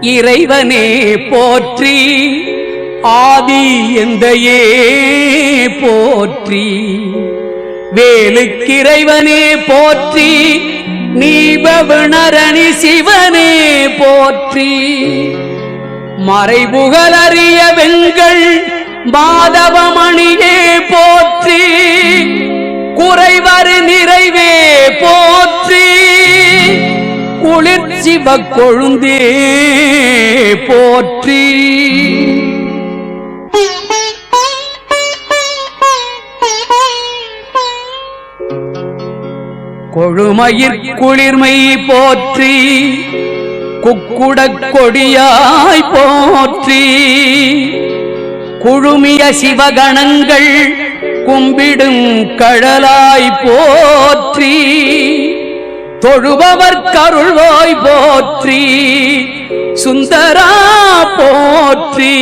இறைவனே போற்றி ஆதி எந்தையே போற்றி. வேலுக்கிறைவனே போற்றி நீபவணரணி சிவனே போற்றி. மறைபுகழறிய வெண்கள் மாதவமணியே போற்றி. குறைவரு நிறைவே போற்றி. குளிர்ச்சிவ கொழுந்தே போற்றி. கொழுமயிர் குளிர்மை போற்றி. குக்குடக் கொடியாய் போற்றி. குழுமிய சிவகணங்கள் கும்பிடும் கழலாய் போற்றி. தொழுபவர் கருள்வாய் போற்றி. சுந்தரா போற்றி.